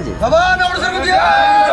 আছে বাবা নমস্কার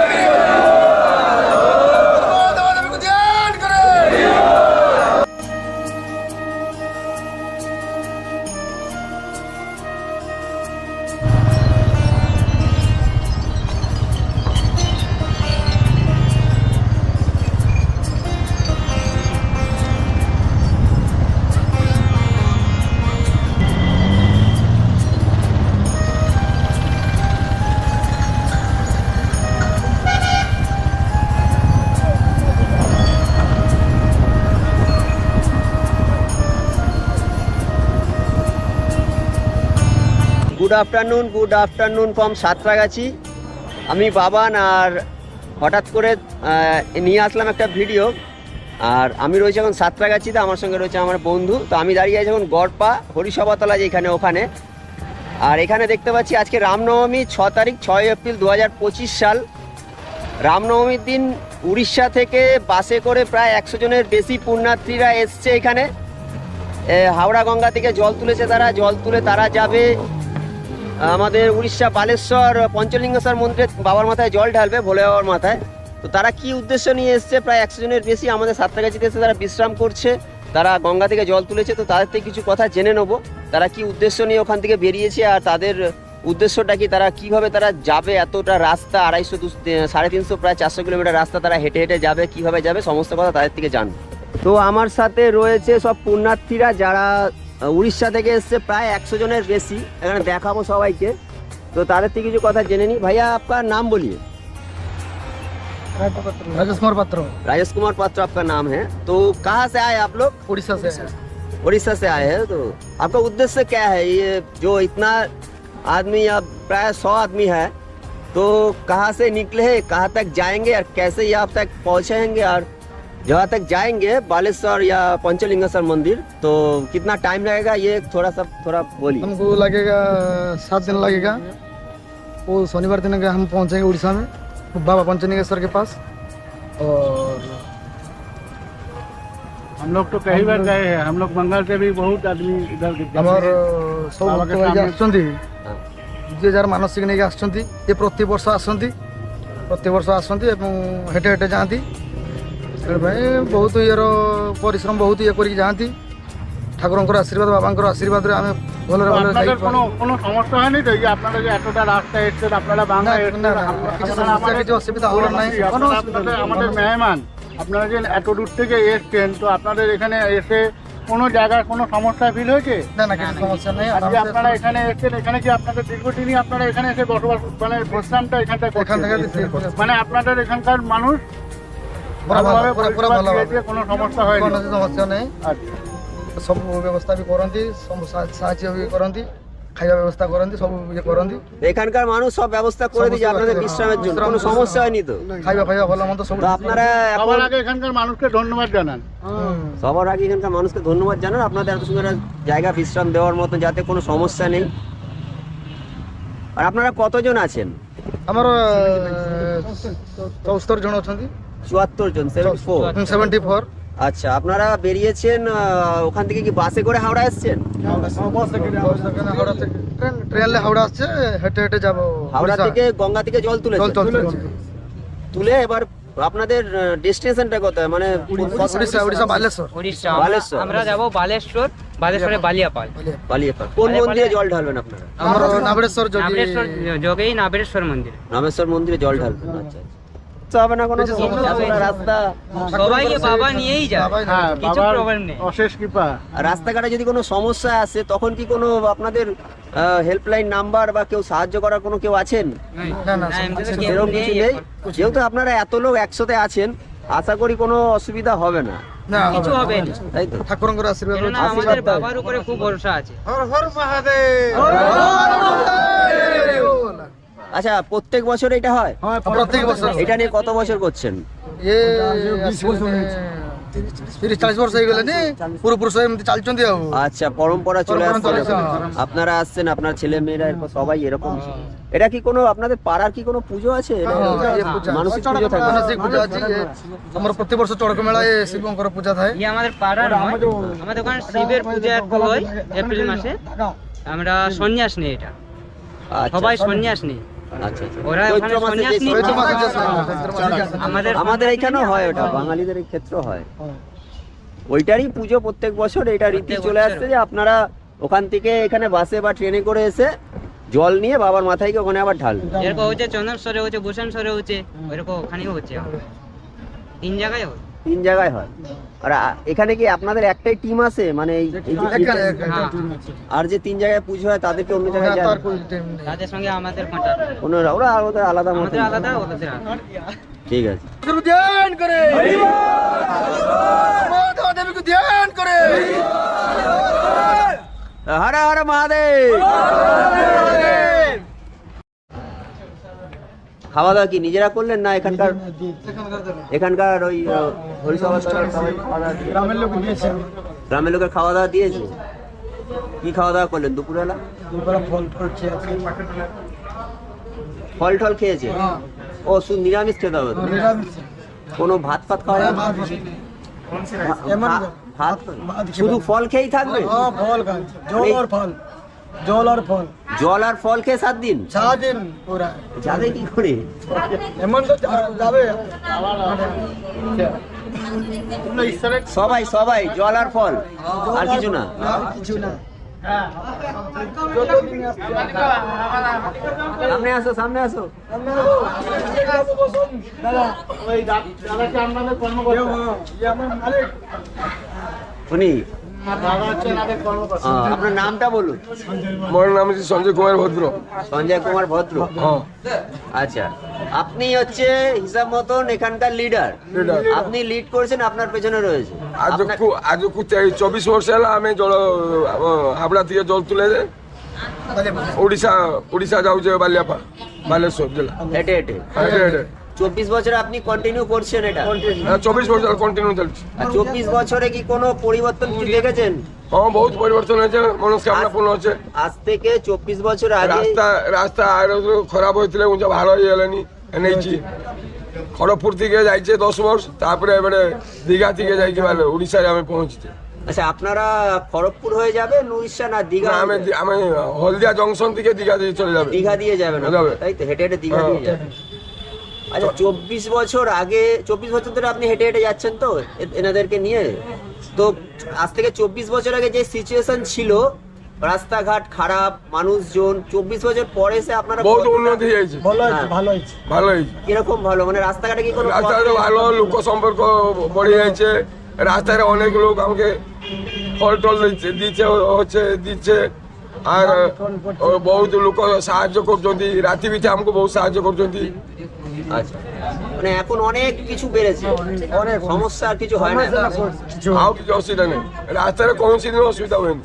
good afternoon good afternoon from Santragachi. আমি বাবান আর হঠাৎ করে নিয়ে আসলাম একটা ভিডিও আর আমি রয়েছি এখন সাঁতরাগাছিতে, আমার সঙ্গে রয়েছে আমার বন্ধু। তো আমি দাঁড়িয়ে আছি এখন গড়পা হরিসভাতলা যেখানে ওখানে। আর এখানে দেখতে পাচ্ছি আজকে রামনবমী, ছ তারিখ, ছয় এপ্রিল দু হাজার পঁচিশ সাল। রামনবমীর দিন উড়িষ্যা থেকে বাসে করে প্রায় একশো জনের বেশি পুণ্যার্থীরা এসছে এখানে। হাওড়া গঙ্গা থেকে জল তুলেছে তারা। জল তুলে তারা যাবে আমাদের উড়িষ্যা বালেশ্বর পঞ্চলিঙ্গেশ্বর মন্দিরে বাবার মাথায় জল ঢালবে ভোলে বাবার মাথায়। তো তারা কি উদ্দেশ্য নিয়ে এসছে? প্রায় একশো জনের বেশি আমাদের সাতটাগাছিতে এসে তারা বিশ্রাম করছে। তারা গঙ্গা থেকে জল তুলেছে, তো তাদের থেকে কিছু কথা জেনে নেব। তারা কি উদ্দেশ্য নিয়ে ওখান থেকে বেরিয়েছে আর তাদের উদ্দেশ্যটা কি? তারা কীভাবে তারা যাবে? এতটা রাস্তা আড়াইশো সাড়ে তিনশো, প্রায় চারশো কিলোমিটার রাস্তা তারা হেঁটে হেঁটে যাবে, কীভাবে যাবে? সমস্ত কথা তাদের থেকে জানব। তো আমার সাথে রয়েছে সব পুণ্যার্থীরা যারা উড়িষ্যা থেকে এসছে প্রায় একশো জনের বেশি এখানে দেখাবো সবাইকে তো তাদের থেকে কিছু কথা জেনে নিই ভাইয়া আপনার नाम बोलिए राजेश कुमार पात्र राजेश कुमार पात्र आपका नाम है तो कहाँ से आए आप लोग उड़ीसा से उड़ीसा से आए हैं तो आपका उद्देश्य क्या है ये जो इतना आदमी या प्राय सौ आदमी है तो कहाँ से निकले हैं कहाँ तक जाएंगे और कैसे यहाँ तक पहुँचेंगे और जहाँ तक जाएँगे बालेश्वर या पंचलिंगेश्वर मंदिर तो कितना टाइम लगेगा? ये थोड़ा सा थोड़ा बोलिए। हमको लगेगा सात दिन लगेगा। वो शनिवार दिन हम पहुँचेंगे उड़ीसा में तो बाबा पंचलिंगेश्वर के पास। और हम लोग तो कई बार गए हैं। हम लोग बंगाल से भी बहुत आदमी इधर हमारे सब तो हाँ। जार मानसिक नहीं आस प्रत वर्ष आसती प्रत वर्ष आसती हेटे हेटे जाती। ভাই ବହୁତ ଇଏର পরিশ্রম বহুত ইয়ে କରିକି ଯାଆନ୍ତି। ঠাকুরঙ্কর আশীর্বাদ বাবাঙ্কর আশীর্বাদে আমি ভালো কোনো সমস্যা হয়নি তো? যে আপনারা যে এতটা রাস্তা এসেছেন আপনারা বাংলা এসেছেন আমাদের কিছু অসুবিধা হলো না আমাদের মেহমান আপনারা যে এত দূর থেকে এসেছেন তো আপনাদের এখানে এসে কোনো জায়গায় কোনো সমস্যা ফিল হয়েছে? না না কিছু সমস্যা নেই আজকে আপনারা এখানে এসেছেন এখানে কি আপনাদের দীর্ঘদিনই আপনারা এখানে এসে বসবাস মানে বিশ্রামটা এখানটা এখান থেকে মানে আপনাদের এখানকার মানুষ ପୁରା ଭଲ ସମସ୍ୟା କୌଣସି ସମସ୍ୟା ନାହିଁ ସବୁ ବ୍ୟବସ୍ଥା ବି ব্যবস্থা করন্তি সব ইয়ে করন্তি এখানকার মানুষ সব ব্যবস্থা করে দিয়েছে আপনাদের বিশ্রামের জন্য। কোনো সমস্যা হয়নি তো? খাইয়া ফাইয়া ভালো মতো সব আপনারা সবার আগে এখানকার মানুষকে ধন্যবাদ জানান। সবার আগে এখানকার মানুষকে ধন্যবাদ জানান। আপনাদের এত সুন্দর জায়গা বিশ্রাম দেওয়ার মতো যাতে কোনো সমস্যা নেই। আর আপনারা কতজন আছেন? আমার চৌস্তর জন অনেক চুয়াত্তর জন সেভেন্টি ফোর সেভেন্টি ফোর আচ্ছা আপনারা বেরিয়েছেন ওখান থেকে কি বাসে করে হাওড়া হাওড়া থেকে গঙ্গা থেকে জল তুলে তুলে এবার আপনাদের ডেস্টিনেশনটা কোথায়? মানে আমরা যাব বালেশ্বর বালেশ্বরে বালিয়াপাল। বালিয়াপাল। কোন মন্দিরে জল ঢালবেন আপনারা? মন্দিরে। জল ঢালবেন আচ্ছা।, আচ্ছা। হবে না কোনো রাস্তা বাবা নিয়েই যায় কিছু প্রবলেম নেই। অশেষ কৃপা। রাস্তাঘাটে যদি কোনো সমস্যা আসে তখন কি কোনো আপনাদের হেল্পলাইন নাম্বার বা কেউ সাহায্য করার কোনো কেউ আছেন? এরকম কিছু নেই যেহেতু আপনারা এত লোক একসাথে আছেন আশা করি কোনো অসুবিধা হবে না। কিছু হবে তাই তো? আমাদের বাবার উপরে খুব ভরসা আছে। আচ্ছা প্রত্যেক বছর এটা হয়? প্রত্যেক বছর। এটা নিয়ে কত বছর করছেন? আচ্ছা পরম্পরা চলে আসছে আপনারা আসছেন আপনার ছেলে মেয়েরা এরপর সবাই এরকম। এটা কি কোনো আপনাদের পাড়ার কি কোনো পুজো আছে? মানসিক পুজো থাকে? মানসিক পুজো আছে। আমার প্রতি বছর চড়ক মেলায় শিবঙ্কর পূজা থাকে ইয়ে আমাদের পাড়ার আমাদের ওখানে শিবের পূজা হয় এপ্রিল মাসে। আমরা সন্ন্যাস নেই এটা। আচ্ছা। সবাই সন্ন্যাস নেই। আচ্ছা আচ্ছা। আমাদের এখানেও হয় ওটা বাঙালিদের এই ক্ষেত্র হয়। ওইটারই পুজো প্রত্যেক বছর এটা রীতি চলে আসছে যে আপনারা ওখান থেকে এখানে বাসে বা ট্রেনে করে এসে জল নিয়ে বাবার মাথায় গিয়ে ওখানে আবার ঢাল যেরকম হচ্ছে চন্দনসরে হচ্ছে ভূষণ সরে হচ্ছে ওইরকম ওখানেও হচ্ছে। তিন জায়গায় হচ্ছে তিন জায়গায় হয়। আর এখানে কি আপনাদের একটাই টিম আছে? মানে এই- হ্যাঁ। আর যে তিন জায়গায় পুজো হয় তাদেরকে অন্য জায়গায় যায়। তাদের সঙ্গে আমাদের ওরা ওদের আলাদা মতো। আলাদা ওদের ঠিক আছে। গুরু ধ্যান করে। মাধব দেবীকে ধ্যান করে। হর হর মহাদেব। খাওয়া দাওয়া কি নিজেরা করলেন না এখানকার এখানকার ওই হরিসভা গ্রামের লোক দিয়েছে। গ্রামের লোকের খাওয়া দাওয়া দিয়েছে? কি খাওয়া দাওয়া করলেন দুপুরবেলা? দুপুরে ফল ফল ফল টল খেয়েছে? হ্যাঁ। ও শুধু নিরামিষ খেতে হবে তো? কোনো ভাত ফাত খাওয়া না? ভাত শুধু ফল খেয়েই থাকবে? হ্যাঁ ফল খান ফল। জল আর ফল। জল আর ফল খেয়ে সাত দিন? সারাদিন পুরা যাবে কি করে? এমন তো যাবে। সবাই সবাই জল আর ফল। আর কিছু না? কিছু না। সামনে আসো সামনে আসো। উনি আপনার নামটা বলুন। আমার নাম হচ্ছে সঞ্জয় কুমার ভদ্র। সঞ্জয় কুমার ভদ্র। হ্যাঁ। আচ্ছা আপনি হচ্ছে হিসাব মতন এখানকার লিডার আপনি লিড করছেন আপনার পেছনে রয়েছে। আজ আজ চব্বিশ বর্ষ হলো আমি জল হাবড়া থেকে জল তুলে ওড়িশা ওড়িশা যাচ্ছে বালিয়াপা বালেশ্বর জেলা। হেঁটে হেঁটে। হেঁটে হেঁটে। চব্বিশ বছরে আপনি কন্টিনিউ করছেন এটা? হ্যাঁ, চব্বিশ বছর কন্টিনিউ চলছে। চব্বিশ বছরে কি কোনো পরিবর্তন কিছু দেখেছেন? হ্যাঁ বহুত পরিবর্তন হয়েছে মানুষকে আমরা পূর্ণ হচ্ছে। আজ থেকে চব্বিশ বছর আগে রাস্তা রাস্তা আরও খারাপ হয়েছিল উঁচা ভালো হয়ে গেলেনি এনেছি খড়গপুর থেকে যাইছে দশ বর্ষ তারপরে এবারে দীঘা থেকে যাইছি ভালো মানে উড়িষ্যায় আমি পৌঁছেছি। আচ্ছা আপনারা খড়গপুর হয়ে যাবেন উড়িষ্যা না দীঘা আমি আমি হলদিয়া জংশন থেকে দীঘা দিয়ে চলে যাবে। দীঘা দিয়ে যাবেন তাই তো হেটে হেটে দীঘা হ্যাঁ। দিয়ে যাবেন। আচ্ছা চব্বিশ বছর আগে চব্বিশ বছর ধরে আপনি হেঁটে হেঁটে যাচ্ছেন তো এনাদেরকে নিয়ে? তো আজ থেকে চব্বিশ বছর আগে যে সিচুয়েশন ছিল রাস্তাঘাট খারাপ মানুষজন চব্বিশ বছর পরে এসে আপনারা বহু উন্নতি হয়েছে। হ্যাঁ। ভালো হয়েছে ভালো হয়েছে। ভালো কীরকম ভালো? মানে রাস্তাঘাটে কি কোনো রাস্তাঘাটে ভালো লোক সম্পর্ক বড়ে গেছে রাস্তায় অনেক লোক আমাকে ফল টল দিচ্ছে দিচ্ছে হচ্ছে দিচ্ছে। আর বহুত লোক সাহায্য করছেন রাতি পিঠে আমাকে বহুত সাহায্য করছেন আচ্ছা। মানে এখন অনেক কিছু বেড়েছে। হ্যাঁ, অনেক। সমস্যা আর কিছু হয় না। কিছু আর কিছু অসুবিধা নেই। মানে রাস্তার কোনো সিদিন অসুবিধা হবে হয়নি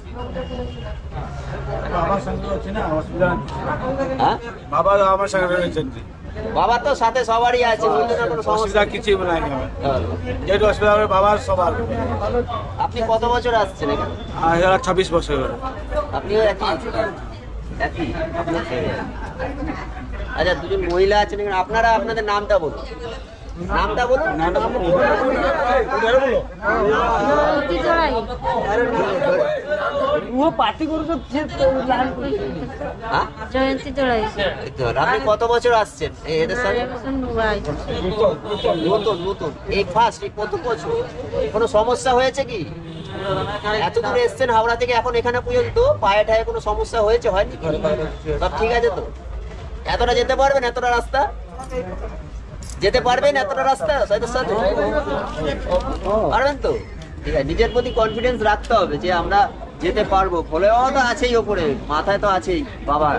হ্যাঁ? বাবা আমার সঙ্গে রয়েছেন বাবা তো সাথে সবারই আছে হ্যাঁ, অসুবিধা কিছুই নাই। যেহেতু অসুবিধা হবে বাবার সবার। আপনি কত বছর আসছেন এখানে? ছাব্বিশ বছর। আপনিও একই? একই। আপনার আচ্ছা দুজন মহিলা আছেন এখানে আপনারা আপনাদের নামটা বলুন। নামটা বলুন। হ্যাঁ? আপনি কত বছর আসছেন? এই এদের নতুন নতুন এই ফার্স্ট এই প্রথম বছর। কোনো সমস্যা হয়েছে কি? এত দূরে এসছেন হাওড়া থেকে এখন এখানে পর্যন্ত? পায়ে ঠায়ে কোনো সমস্যা হয়েছে? হয়নি সব ঠিক আছে তো? এতটা যেতে পারবেন এতটা রাস্তা? যেতে পারবেন এতটা রাস্তা? সাইদের সাথে পারবেন তো? ঠিক আছে, নিজের প্রতি কনফিডেন্স রাখতে হবে যে আমরা যেতে পারব। ফলেও তো আছেই ওপরে, মাথায় তো আছেই, বাবা।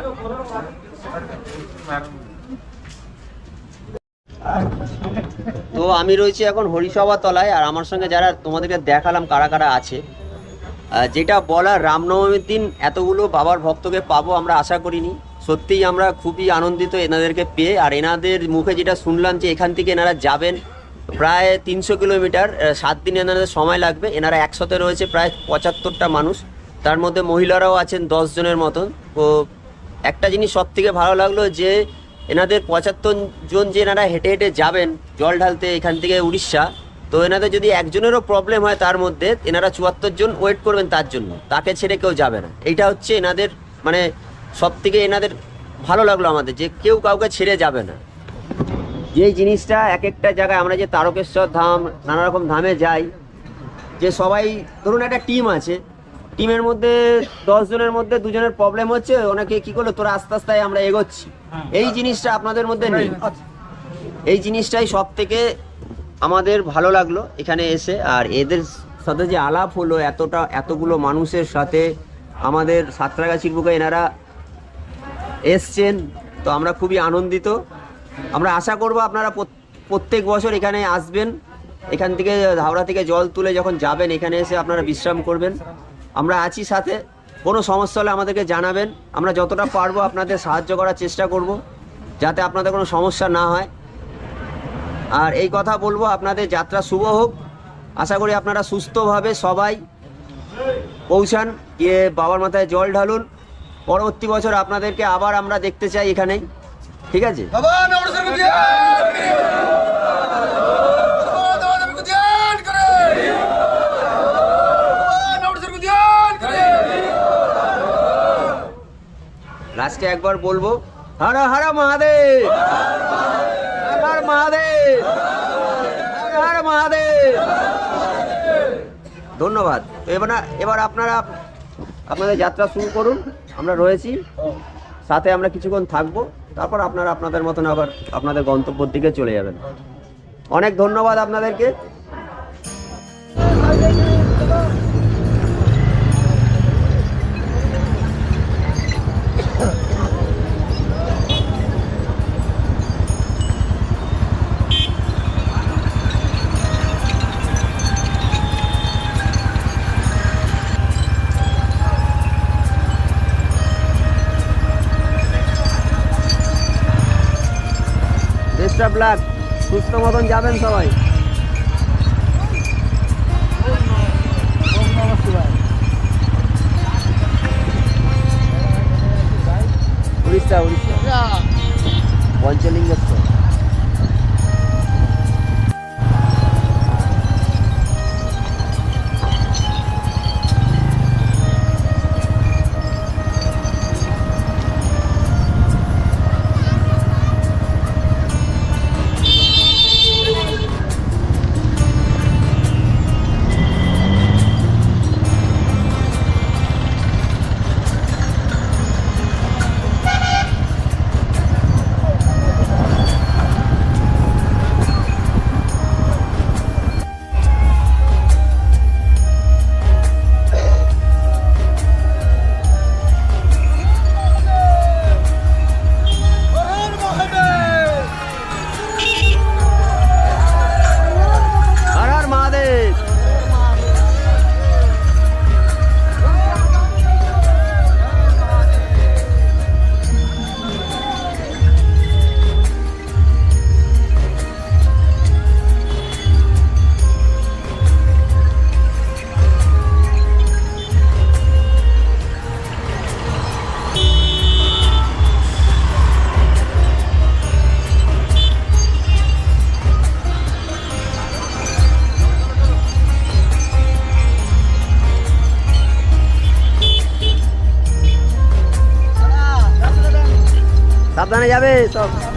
তো আমি রয়েছি এখন হরিসভা তলায়, আর আমার সঙ্গে যারা তোমাদেরকে দেখালাম কারা কারা আছে যেটা বলার রামনবমীর দিন এতগুলো বাবার ভক্তকে পাবো আমরা আশা করিনি। সত্যিই আমরা খুবই আনন্দিত এনাদেরকে পেয়ে, আর এনাদের মুখে যেটা শুনলাম যে এখান থেকে এনারা যাবেন প্রায় তিনশো কিলোমিটার সাত দিন এনাদের সময় লাগবে। এনারা একসাথে রয়েছে প্রায় পঁচাত্তরটা মানুষ। তার মধ্যে মহিলারাও আছেন দশ জনের মতন। তো একটা জিনিস সব থেকে ভালো লাগল যে এনাদের পঁচাত্তর জন যে এনারা হেঁটে হেঁটে যাবেন জল ঢালতে এখান থেকে উড়িষ্যা, তো এনাদের যদি একজনেরও প্রবলেম হয় তার মধ্যে এনারা চুয়াত্তর জন ওয়েট করবেন তার জন্য। তাকে ছেড়ে কেউ যাবে না। এইটা হচ্ছে এনাদের মানে সব থেকে এনাদের ভালো লাগল আমাদের, যে কেউ কাউকে ছেড়ে যাবে না। যে জিনিসটা এক একটা জায়গায় আমরা যে তারকেশ্বর ধাম নানা রকম ধামে যাই, যে সবাই, ধরুন একটা টিম আছে, টিমের মধ্যে দশ জনের মধ্যে দুজনের প্রবলেম হচ্ছে ওনাকে কি করল, তোরা আস্তে আস্তে আমরা এগোচ্ছি। এই জিনিসটা আপনাদের মধ্যে নেই। এই জিনিসটাই সব থেকে আমাদের ভালো লাগল এখানে এসে, আর এদের সাথে যে আলাপ হলো এতটা, এতগুলো মানুষের সাথে, আমাদের সাঁতরাগাছির বুকে এনারা এসছেন, তো আমরা খুবই আনন্দিত। আমরা আশা করব আপনারা প্রত- প্রত্যেক বছর এখানে আসবেন, এখান থেকে হাওড়া থেকে জল তুলে যখন যাবেন, এখানে এসে আপনারা বিশ্রাম করবেন। আমরা আছি সাথে, কোনো সমস্যা হলে আমাদেরকে জানাবেন। আমরা যতটা পারব আপনাদের সাহায্য করার চেষ্টা করব, যাতে আপনাদের কোনো সমস্যা না হয়। আর এই কথা বলব, আপনাদের যাত্রা শুভ হোক। আশা করি আপনারা সুস্থভাবে সবাই পৌঁছান, গিয়ে বাবার মাথায় জল ঢালুন। পরবর্তী বছর আপনাদেরকে আবার আমরা দেখতে চাই এখানেই ঠিক আছে? লাস্টে একবার বলব হর হর মহাদেব! হর মহাদেব! হর হর মহাদেব! ধন্যবাদ। এবার এবার আপনারা আপনাদের যাত্রা শুরু করুন। আমরা রয়েছি। সাথে আমরা কিছুক্ষণ থাকব, তারপর আপনারা আপনাদের মতন আবার আপনাদের গন্তব্যের দিকে চলে যাবেন। অনেক ধন্যবাদ আপনাদেরকে। বেস্ট অফ লাক সুস্থ মতন যাবেন সবাই। উড়িষ্যা। উড়িষ্যা। পঞ্চলিঙ্গেশ্বর। সাবধানে যাবে সব।